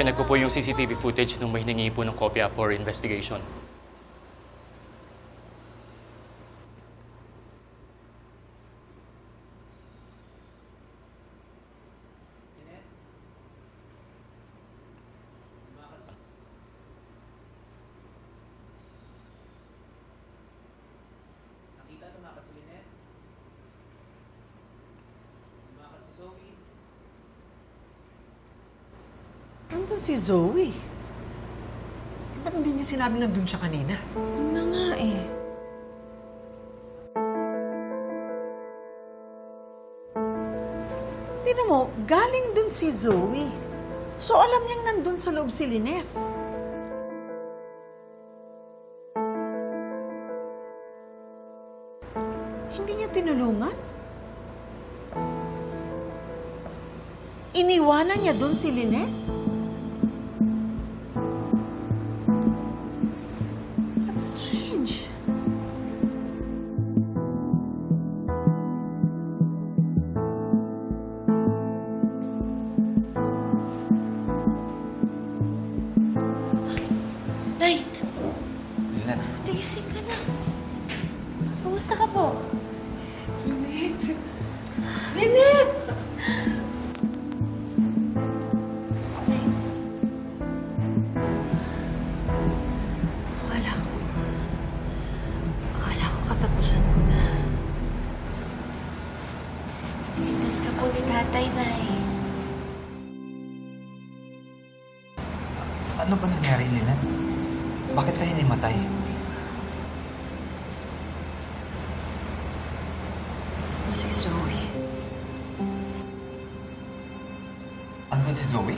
Chinek ko po yung CCTV footage nung may hiningi po ng kopya for investigation. Nakita, tumakat si Lynette. Tumakat si Zoe. Nandun si Zoe. Ba't hindi niya sinabi nandun siya kanina? Na nga eh. Tignan mo, galing dun si Zoe. So alam niyang nandun sa loob si Lynette. Hindi niya tinulungan? Iniwanan niya dun si Lynette? Tigising ka na. Kumusta ka po? Lynette! Nay. Akala ko... Akala ko katapusan ko na. Iligtas ka po ni tatay, Nay. ano ba nangyari, Lynette? Bakit ka hinimatay? Andun si Zoe?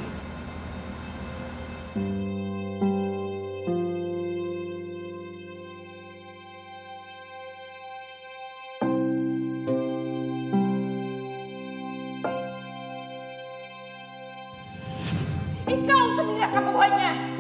Ikaw ang sumila sa buhay niya!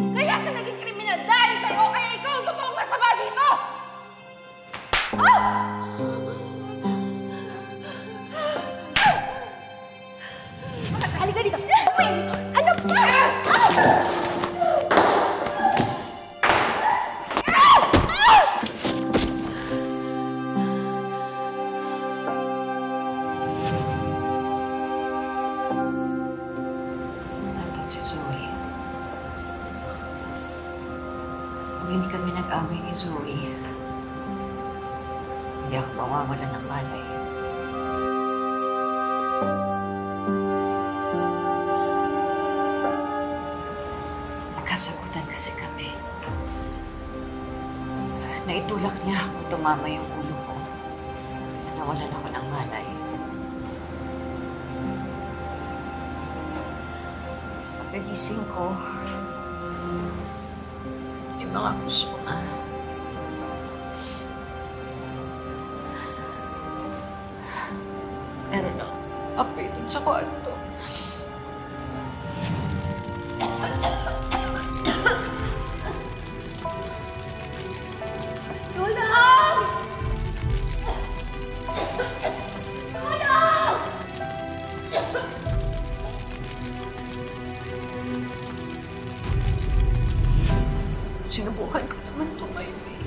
Kung hindi kami nag-away ni Zoe, hindi ako mawawala ng malay. Nagkasagutan kasi kami. Naitulak niya ako, tumama yung ulo ko. Nawalan ako ng malay. Pagkagising ko, mga puso na. Meron na apoy dun sa kwarto. Sinubukan ko naman tumayo eh.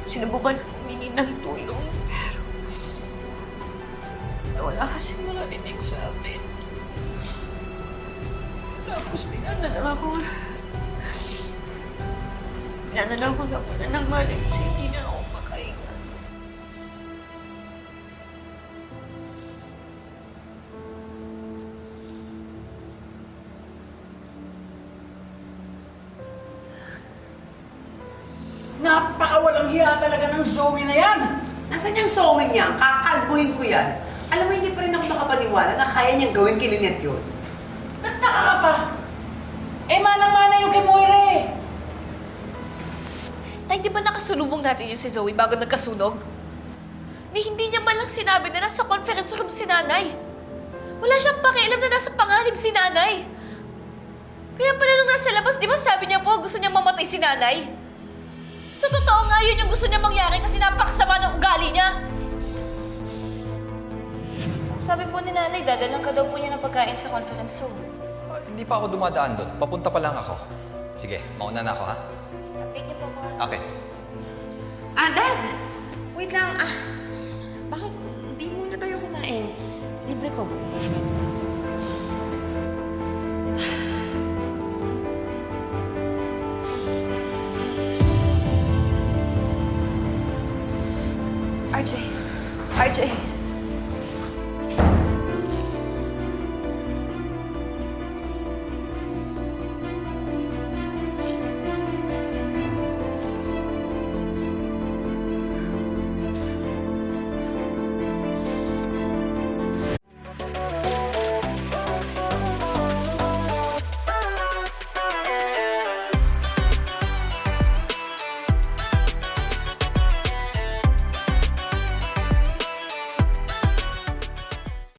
Sinubukan ko humingi ng tulong, pero... Wala kasi marinig sa amin. Tapos pinana lang ako. Pinana lang ako na wala ng malay kasi hindi ako Napakawalang hiya talaga ng Zoe na yan! Nasaan yung sewing niya? Kakalbuhin ko yan. Alam mo, hindi pa rin ako makapaniwala na kaya niyang gawin kay Lynette yun. Nagtaka ka pa! Eh, manang-mana yung kay Moira eh! Tay, di ba nakasulubong natin yung si Zoe bago nagkasunog? Ni hindi niya man lang sinabi na nasa conference room si nanay. Wala siyang pakialam na nasa panganib si nanay. Kaya pala nung nasa labas, di ba sabi niya po gusto niya mamatay si nanay? Sa totoo nga yun yung gusto niya mangyari kasi napakasama ng ugali niya. Sa Sabi po ni nanay, dadalang ka daw po niya ng pagkain sa conference room. Ah, hindi pa ako dumadaan doon. Papunta pa lang ako. Sige, mauna na ako ha. Update niyo po ako. ha? Okay. Ah, Dad! Wait lang, ah. Bakit hindi muna tayo kumain? Libre ko. RJ. RJ.